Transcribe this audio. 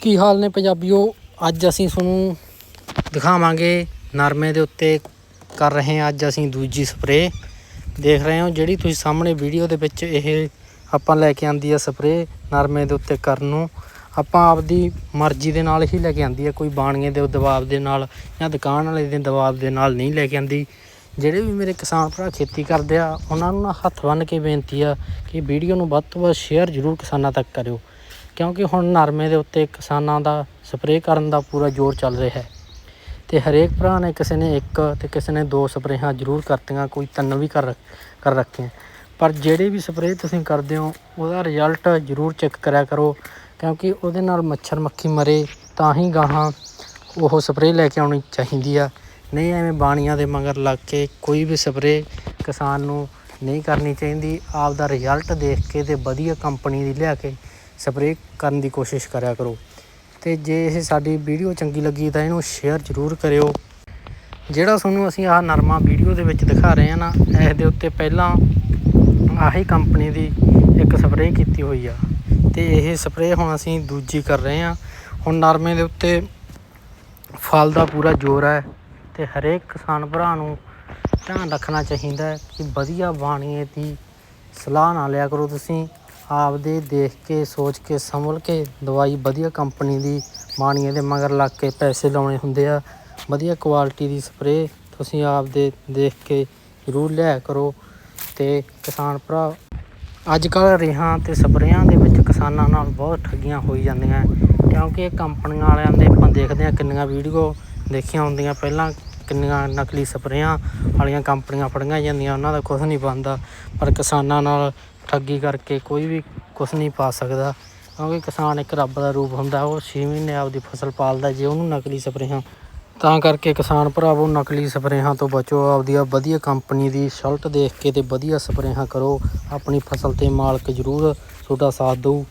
ਕੀ ਹਾਲ ਨੇ ਪੰਜਾਬੀਓ? ਅੱਜ ਅਸੀਂ ਤੁਹਾਨੂੰ ਦਿਖਾਵਾਂਗੇ ਨਰਮੇ ਦੇ ਉੱਤੇ ਕਰ ਰਹੇ ਹਾਂ ਅੱਜ ਅਸੀਂ ਦੂਜੀ ਸਪਰੇਅ। ਦੇਖ ਰਹੇ ਹੋ ਜਿਹੜੀ ਤੁਸੀਂ ਸਾਹਮਣੇ ਵੀਡੀਓ ਦੇ ਵਿੱਚ ਇਹ ਆਪਾਂ ਲੈ ਕੇ ਆਂਦੀ ਆ ਸਪਰੇਅ ਨਰਮੇ ਦੇ ਉੱਤੇ ਕਰਨ ਨੂੰ। ਆਪਾਂ ਆਪਦੀ ਮਰਜ਼ੀ ਦੇ ਨਾਲ ਹੀ ਲੈ ਕੇ ਆਂਦੀ ਆ, ਕੋਈ ਬਾਣੀਏ ਦੇ ਦਬਾਅ ਦੇ ਨਾਲ ਜਾਂ ਦੁਕਾਨ ਵਾਲੇ ਦੇ ਦਬਾਅ ਦੇ ਨਾਲ ਨਹੀਂ ਲੈ ਕੇ ਆਂਦੀ। ਜਿਹੜੇ ਵੀ ਮੇਰੇ ਕਿਸਾਨ ਭਰਾ ਖੇਤੀ ਕਰਦੇ ਆ, ਉਹਨਾਂ ਨੂੰ ਨਾ ਹੱਥ ਬੰਨ੍ਹ ਕੇ ਬੇਨਤੀ ਆ ਕਿ ਵੀਡੀਓ ਨੂੰ ਵੱਧ ਤੋਂ ਵੱਧ ਸ਼ੇਅਰ ਜ਼ਰੂਰ ਕਿਸਾਨਾਂ ਤੱਕ ਕਰਿਓ। ਕਿਉਂਕਿ ਹੁਣ ਨਰਮੇ ਦੇ ਉੱਤੇ ਕਿਸਾਨਾਂ ਦਾ ਸਪਰੇਅ ਕਰਨ ਦਾ ਪੂਰਾ ਜ਼ੋਰ ਚੱਲ ਰਿਹਾ ਹੈ। ਤੇ ਹਰੇਕ ਭਰਾ ਨੇ ਕਿਸੇ ਨੇ ਇੱਕ ਤੇ ਕਿਸੇ ਨੇ ਦੋ ਸਪਰੇਹਾਂ ਜ਼ਰੂਰ ਕਰਤੀਆਂ, ਕੋਈ ਤਿੰਨ ਵੀ ਕਰ ਕਰ ਰੱਖੀਆਂ। ਪਰ ਜਿਹੜੇ ਵੀ ਸਪਰੇਅ ਤੁਸੀਂ ਕਰਦੇ ਹੋ, ਉਹਦਾ ਰਿਜ਼ਲਟ ਜ਼ਰੂਰ ਚੈੱਕ ਕਰਿਆ ਕਰੋ, ਕਿਉਂਕਿ ਉਹਦੇ ਨਾਲ ਮੱਛਰ ਮੱਖੀ ਮਰੇ ਤਾਂ ਹੀ ਗਾਹਾਂ ਉਹ ਸਪਰੇਅ ਲੈ ਕੇ ਆਉਣੀ ਚਾਹੀਦੀ ਆ। ਨਹੀਂ ਐਵੇਂ ਬਾਣੀਆਂ ਦੇ ਮਗਰ ਲੱਗ ਕੇ ਕੋਈ ਵੀ ਸਪਰੇਅ ਕਿਸਾਨ ਨੂੰ ਨਹੀਂ ਕਰਨੀ ਚਾਹੀਦੀ। ਆਪ ਦਾ ਰਿਜ਼ਲਟ ਦੇਖ ਕੇ ਤੇ ਵਧੀਆ ਕੰਪਨੀ ਦੀ ਲਿਆ ਕੇ ਸਪਰੇਅ ਕਰਨ ਦੀ ਕੋਸ਼ਿਸ਼ ਕਰਿਆ ਕਰੋ। ਤੇ ਜੇ ਇਹ ਸਾਡੀ ਵੀਡੀਓ ਚੰਗੀ ਲੱਗੀ ਤਾਂ ਇਹਨੂੰ ਸ਼ੇਅਰ ਜ਼ਰੂਰ ਕਰਿਓ। ਜਿਹੜਾ ਤੁਹਾਨੂੰ ਅਸੀਂ ਆਹ ਨਰਮਾ ਵੀਡੀਓ ਦੇ ਵਿੱਚ ਦਿਖਾ ਰਹੇ ਹਾਂ ਨਾ ਇਸ ਦੇ ਉੱਤੇ ਪਹਿਲਾਂ ਆਹੀ ਕੰਪਨੀ ਦੀ ਇੱਕ ਸਪਰੇਅ ਕੀਤੀ ਹੋਈ ਆ। ਤੇ ਇਹ ਸਪਰੇਅ ਹੁਣ ਅਸੀਂ ਦੂਜੀ ਕਰ ਰਹੇ ਹਾਂ। ਹੁਣ ਨਰਮੇ ਦੇ ਉੱਤੇ ਫਲ ਦਾ ਪੂਰਾ ਜ਼ੋਰ ਹੈ ਤੇ ਹਰੇਕ ਕਿਸਾਨ ਭਰਾ ਨੂੰ ਧਿਆਨ ਰੱਖਣਾ ਚਾਹੀਦਾ ਕਿ ਵਧੀਆ ਬਾਣੀਏ ਦੀ ਸਲਾਹ ਨਾ ਲਿਆ ਕਰੋ ਤੁਸੀਂ। ਆਪਦੇ ਦੇਖ ਕੇ, ਸੋਚ ਕੇ, ਸੰਭਲ ਕੇ ਦਵਾਈ ਵਧੀਆ ਕੰਪਨੀ ਦੀ ਬਾਣੀਏ ਦੇ ਮਗਰ ਲੱਗ ਕੇ ਪੈਸੇ ਲਾਉਣੇ ਹੁੰਦੇ ਆ। ਵਧੀਆ ਕੁਆਲਿਟੀ ਦੀ ਸਪਰੇਅ ਤੁਸੀਂ ਆਪਦੇ ਦੇਖ ਕੇ ਜ਼ਰੂਰ ਲਿਆ ਕਰੋ ਤੇ ਕਿਸਾਨ ਭਰਾ ਅੱਜ ਕੱਲ੍ਹ ਰੇਹਾਂ ਤੇ ਸਪਰੇਆਂ ਦੇ ਵਿੱਚ ਕਿਸਾਨਾਂ ਨਾਲ ਬਹੁਤ ਠੱਗੀਆਂ ਹੋਈ ਜਾਂਦੀਆਂ। ਕਿਉਂਕਿ ਇਹ ਕੰਪਨੀਆਂ ਵਾਲਿਆਂ ਦੇ ਆਪਾਂ ਦੇਖਦੇ ਹਾਂ ਕਿੰਨੀਆਂ ਵੀਡੀਓ ਦੇਖੀਆਂ ਹੁੰਦੀਆਂ। ਪਹਿਲਾਂ ਕਿੰਨੀਆਂ ਨਕਲੀ ਸਪਰੇਆਂ ਵਾਲੀਆਂ ਕੰਪਨੀਆਂ ਫੜੀਆਂ ਜਾਂਦੀਆਂ, ਉਹਨਾਂ ਦਾ ਕੁਝ ਨਹੀਂ ਬਣਦਾ। ਪਰ ਕਿਸਾਨਾਂ ਨਾਲ ਠੱਗੀ ਕਰਕੇ ਕੋਈ ਵੀ ਕੁਝ ਨਹੀਂ ਪਾ ਸਕਦਾ। ਕਿਉਂਕਿ ਕਿਸਾਨ ਇੱਕ ਰੱਬ ਦਾ ਰੂਪ ਹੁੰਦਾ, ਉਹ 6 ਮਹੀਨੇ ਆਪਦੀ ਫਸਲ ਪਾਲਦਾ ਜੇ ਉਹਨੂੰ ਨਕਲੀ ਸਪਰੇਆਂ। ਤਾਂ ਕਰਕੇ ਕਿਸਾਨ ਭਰਾਵੋ, ਨਕਲੀ ਸਪਰੇਹਾਂ ਤੋਂ ਬਚੋ ਆਪਦੀਆਂ ਵਧੀਆ ਕੰਪਨੀ ਦੀ ਸ਼ਲਟ ਦੇਖ ਕੇ ਤੇ ਵਧੀਆ ਸਪਰੇਹਾਂ ਕਰੋ। ਆਪਣੀ ਫਸਲ ਤੇ ਮਾਲਕ ਜ਼ਰੂਰ ਤੁਹਾਡਾ ਸਾਥ ਦਊ।